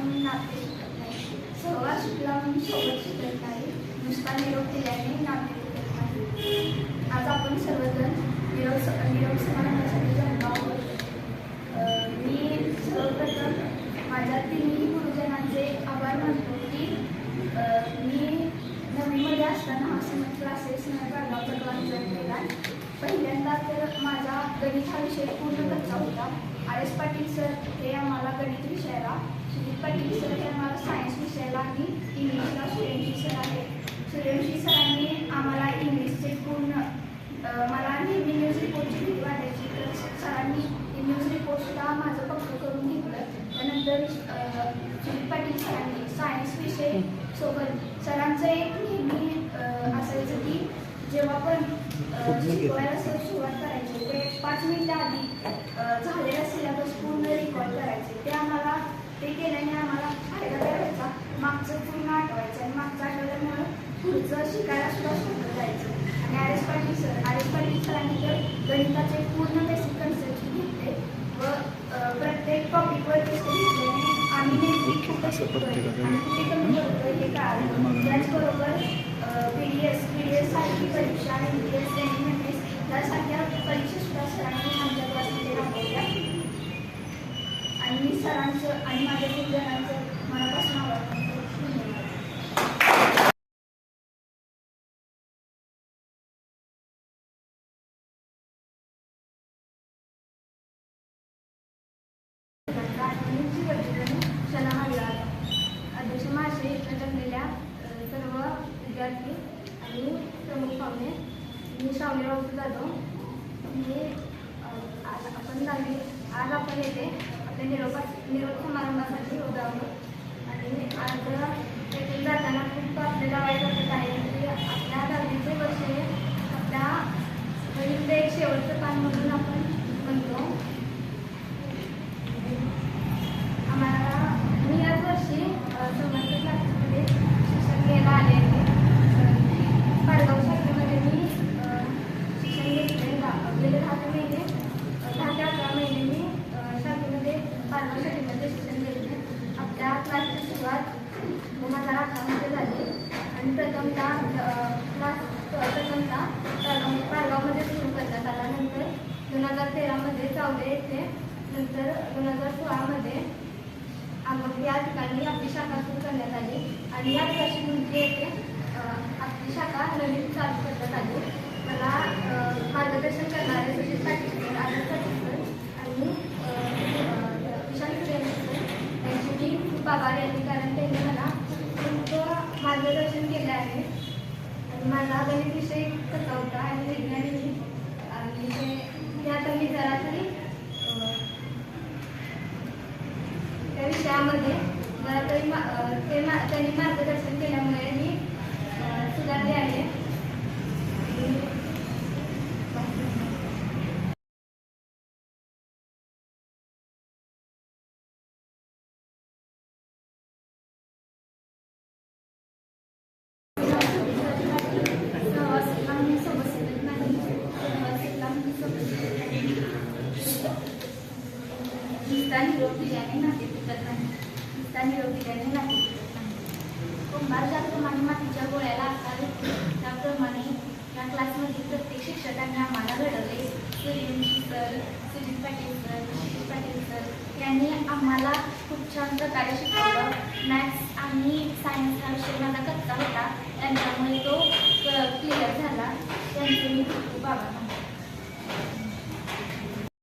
म्हणून नाते शिकत नाही. सहवा शिकला म्हणून सोबत शिकत नाही. नुसता निरोप दिल्याने नाते शिकत नाही. आज आपण सर्वजण निरोप निरोप समारंभासाठी जन्मा आहोत. मी सर्वप्रथम माझ्या तिन्ही गुरुजनांचे आभार मानतो की मी नवीमध्ये असताना असं क्लासेस न माझा गणित हा विषय पूर्ण कच्चा होता. आर एस पाटील सर हे आम्हाला गणित विषयाला सुजित पाटील सर हे आम्हाला सायन्स विषयाला आणि इंग्लिशला सूर्यवंशी सर आहे सूर्यवंशी सरांनी आम्हाला इंग्लिशचे पूर्ण मला नेहमी न्यूज रिपोर्टची भीती वाटायची तर सरांनी न्यूज रिपोर्ट माझं पक्क करून घेतलं. त्यानंतर अं, पाटील सरांनी सायन्स विषय सोबत सरांचं एक नेहमी जेव्हा पण शिकवायला सर सुरुवात करायची ते पाच मिनिटं आधी झालेला सिलेबस पूर्ण रेकॉर्ड करायचे. ते आम्हाला ते केल्याने आम्हाला फायदा काय व्हायचा मागचं पूर्ण आठवायचं आणि मागचं आठवल्यामुळं पुढचं शिकायला सुद्धा सोपं जायचं. आणि R S Patil sir R S Patil सरांनी तर गणिताचे पूर्ण बेसिक कन्सेप्ट घेतले व प्रत्येक टॉपिकवर घेतल्याने आम्ही नेमकी शिकतोय आणि कुठे कमी करतोय हे कळालं त्याचबरोबर P D S P D S सारखी परीक्षा M D S M M S यासारख्या परीक्षा सुद्धा सरांनी आमच्या क्लासमध्ये राबवल्या. आणि मी सरांचं आणि माझ्या खूप जणांचं मनापासून आभार अध्यक्ष माझे जमलेल्या सर्व विद्यार्थी आणि प्रमुख पाहुणे. मी श्रावणी राऊत जाधव मी आज आपण दहावी आज आपण येथे आपल्या निरोपा निरोप समारंभासाठी होत आहोत आणि आज येथून जाताना खूप आपल्याला वाईट वाटत आहे की आपल्या दहावीचे वर्ष हे आपल्या गणित एक शेवटचं पान म्हणून आपण म्हणतो आम्हाला मी याच वर्षी समर्थ क्लासेसमध्ये शिक्षण घ्यायला आले आहे पाडगाव शाखेमध्ये मी अ, शिक्षण घेतले दहा गेले दहा ते महिने अ, दहा ते अकरा महिने मी अ, शाखेमध्ये पाडगाव शाखेमध्ये शिक्षण घेतले आपल्या क्लासची सुरुवात दोन हजार अकरामध्ये झाली आणि प्रथमतः क्लास प्रथमतः पाडगाव पाडगावमध्ये सुरू करण्यात आला. नंतर दोन हजार तेरामध्ये चावले येथे. नंतर दोन हजार सोळामध्ये आम्हाला या ठिकाणी आपली शाखा सुरू करण्यात आली. आणि याच वर्षी म्हणजे येथे आपली शाखा नवीन चालू करण्यात आली. मला मार्गदर्शन करणारे सुशील पाटील सर आणि अ, अ, विशाल सूर्यवंशी सर यांची मी खूप आभारी आहे कारण त्यांनी मला खूप मार्गदर्शन केले आहे मला माझा गणित विषय कसा होता आणि विज्ञान विषय आणि ते आता मी जरा तरी त्या विषयामध्ये मला तरी मा- ते मा- त्यांनी मार्गदर्शन केल्यामुळे मी सुधारले आहे आणि सहवासाला मी सोबत शिकत नाही सहवासाला मी सोबत शिकत नाही नुसता निरोप दिल्याने नाते नाही. नुसता निरोप दिल्याने नाते नाही. कुंभार ज्याप्रमाणे मातीच्या गोळ्याला आकार त्याप्रमाणे या क्लासमध्ये प्रत्येक शिक्षकांनी आम्हाला घडवले. Suryavanshi sir Sujit Patil sir Shirish Patil sir यांनी आम्हाला खूप छान प्रकारे शिकवलं. मॅथ्स आणि सायन्स हा विषय माझा कच्चा होता. त्यांच्यामुळे तो क्लिअर झाला. त्यांचे मी खूप खूप आभार